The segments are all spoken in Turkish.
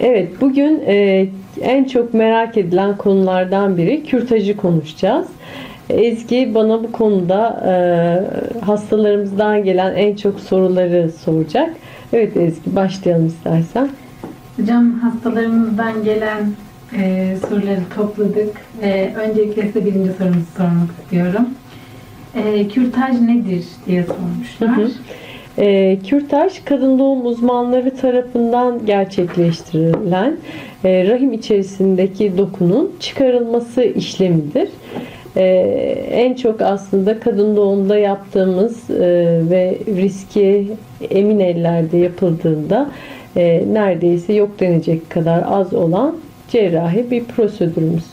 Evet, bugün e, en çok merak edilen konulardan biri kürtajı konuşacağız. Ezgi bana bu konuda e, hastalarımızdan gelen en çok soruları soracak. Evet Ezgi, başlayalım istersen. Hocam hastalarımızdan gelen e, soruları topladık ve öncelikle size birinci sorumuzu sormak istiyorum. E, kürtaj nedir diye sormuşlar. Hı hı. E, kürtaj, kadın doğum uzmanları tarafından gerçekleştirilen e, rahim içerisindeki dokunun çıkarılması işlemidir. E, en çok aslında kadın doğumda yaptığımız e, ve riski emin ellerde yapıldığında e, neredeyse yok denecek kadar az olan cerrahi bir prosedürümüz.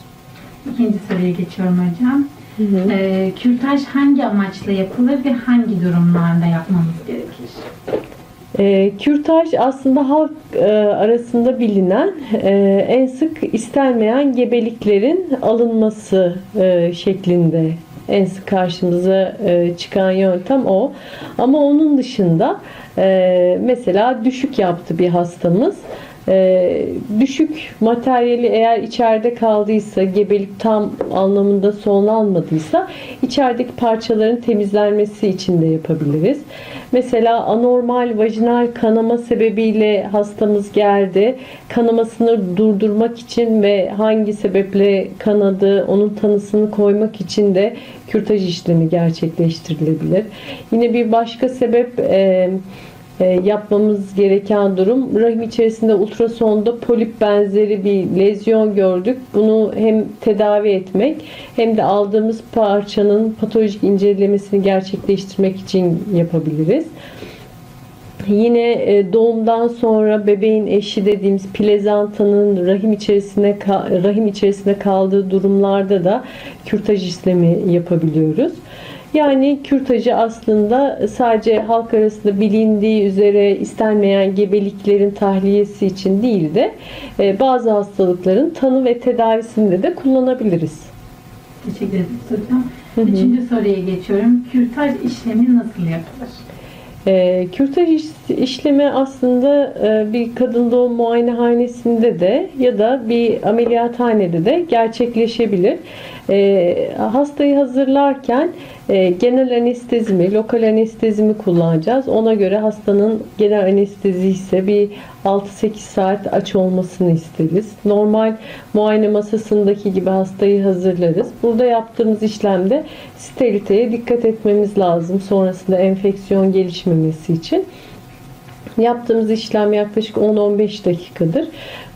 İkinci soruya geçiyorum hocam. Hı hı. E, kürtaj hangi amaçla yapılır ve hangi durumlarda yapmamız gerekir? E, kürtaj aslında halk e, arasında bilinen e, en sık istenmeyen gebeliklerin alınması e, şeklinde en sık karşımıza e, çıkan yöntem o. Ama onun dışında e, mesela düşük yaptı bir hastamız. E, düşük materyali eğer içeride kaldıysa, gebelik tam anlamında sonlanmadıysa içerideki parçaların temizlenmesi için de yapabiliriz. Mesela anormal vajinal kanama sebebiyle hastamız geldi. Kanamasını durdurmak için ve hangi sebeple kanadı onun tanısını koymak için de kürtaj işlemi gerçekleştirilebilir. Yine bir başka sebep e, yapmamız gereken durum rahim içerisinde ultrasonda polip benzeri bir lezyon gördük. Bunu hem tedavi etmek hem de aldığımız parçanın patolojik incelemesini gerçekleştirmek için yapabiliriz. Yine e, doğumdan sonra bebeğin eşi dediğimiz plezantanın rahim içerisine rahim içerisinde kaldığı durumlarda da kürtaj işlemi yapabiliyoruz. Yani kürtajı aslında sadece halk arasında bilindiği üzere istenmeyen gebeliklerin tahliyesi için değil de e, bazı hastalıkların tanı ve tedavisinde de kullanabiliriz. Teşekkür ederiz hocam. Üçüncü soruya geçiyorum. Kürtaj işlemi nasıl yapılır? E, kürtaj iş- işlemi aslında e, bir kadın doğum muayenehanesinde de ya da bir ameliyathanede de gerçekleşebilir. E, hastayı hazırlarken e, genel anestezi lokal anestezi mi kullanacağız. Ona göre hastanın genel anestezi ise bir 6-8 saat aç olmasını isteriz. Normal muayene masasındaki gibi hastayı hazırlarız. Burada yaptığımız işlemde steriliteye dikkat etmemiz lazım. Sonrasında enfeksiyon gelişmemesi için. Yaptığımız işlem yaklaşık 10-15 dakikadır.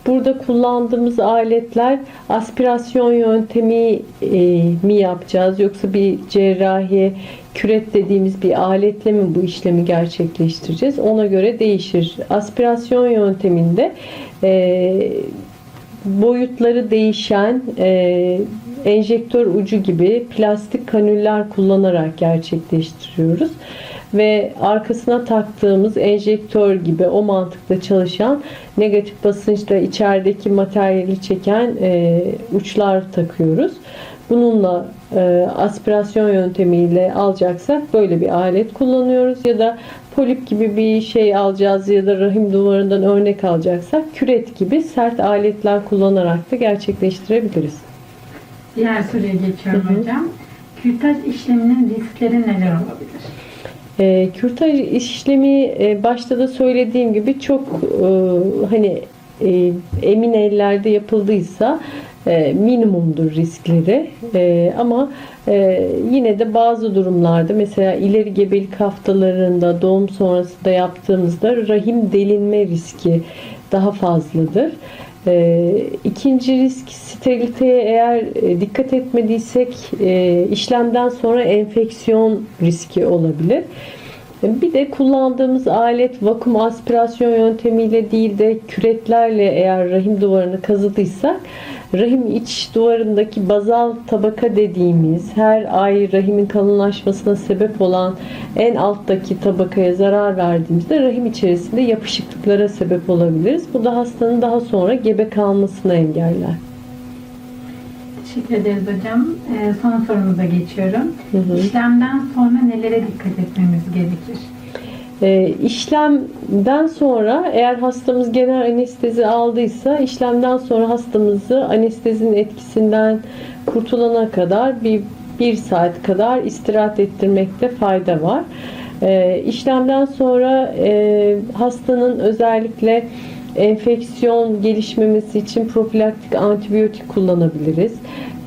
Burada kullandığımız aletler aspirasyon yöntemi e, mi yapacağız yoksa bir cerrahi küret dediğimiz bir aletle mi bu işlemi gerçekleştireceğiz? Ona göre değişir. Aspirasyon yönteminde e, boyutları değişen e, enjektör ucu gibi plastik kanüller kullanarak gerçekleştiriyoruz ve arkasına taktığımız enjektör gibi o mantıkla çalışan negatif basınçla içerideki materyali çeken e, uçlar takıyoruz. Bununla e, aspirasyon yöntemiyle alacaksak böyle bir alet kullanıyoruz ya da polip gibi bir şey alacağız ya da rahim duvarından örnek alacaksak küret gibi sert aletler kullanarak da gerçekleştirebiliriz. Diğer soruya geçiyorum Hı hı. hocam. Kürtaj işleminin riskleri neler olabilir? E, kürtaj işlemi e, başta da söylediğim gibi çok e, hani e, emin ellerde yapıldıysa e, minimumdur riskleri. E, ama e, yine de bazı durumlarda mesela ileri gebelik haftalarında doğum sonrasında yaptığımızda rahim delinme riski daha fazladır. E, ikinci risk steriliteye eğer e, dikkat etmediysek e, işlemden sonra enfeksiyon riski olabilir. Bir de kullandığımız alet vakum aspirasyon yöntemiyle değil de küretlerle eğer rahim duvarını kazıdıysak rahim iç duvarındaki bazal tabaka dediğimiz her ay rahimin kalınlaşmasına sebep olan en alttaki tabakaya zarar verdiğimizde rahim içerisinde yapışıklıklara sebep olabiliriz. Bu da hastanın daha sonra gebe kalmasını engeller. Teşekkür ederiz hocam. Ee, son sorumuza geçiyorum. Hı hı. İşlemden sonra nelere dikkat etmemiz gerekir? E, işlemden sonra eğer hastamız genel anestezi aldıysa işlemden sonra hastamızı anestezinin etkisinden kurtulana kadar bir bir saat kadar istirahat ettirmekte fayda var. E, işlemden sonra e, hastanın özellikle enfeksiyon gelişmemesi için profilaktik antibiyotik kullanabiliriz.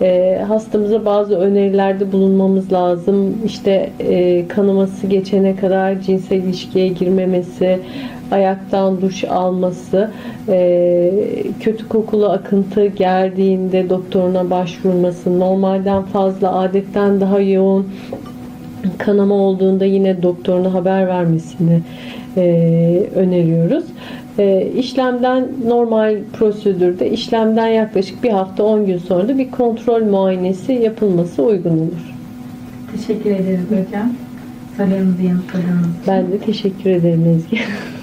E, hastamıza bazı önerilerde bulunmamız lazım. İşte e, kanaması geçene kadar cinsel ilişkiye girmemesi, ayaktan duş alması, e, kötü kokulu akıntı geldiğinde doktoruna başvurması, normalden fazla, adetten daha yoğun kanama olduğunda yine doktoruna haber vermesini e, öneriyoruz. E, işlemden normal prosedürde işlemden yaklaşık bir hafta 10 gün sonra da bir kontrol muayenesi yapılması uygun olur. Teşekkür ederiz hocam. Sorularımızı yanıtladığınız için. Ben de teşekkür ederim Ezgi.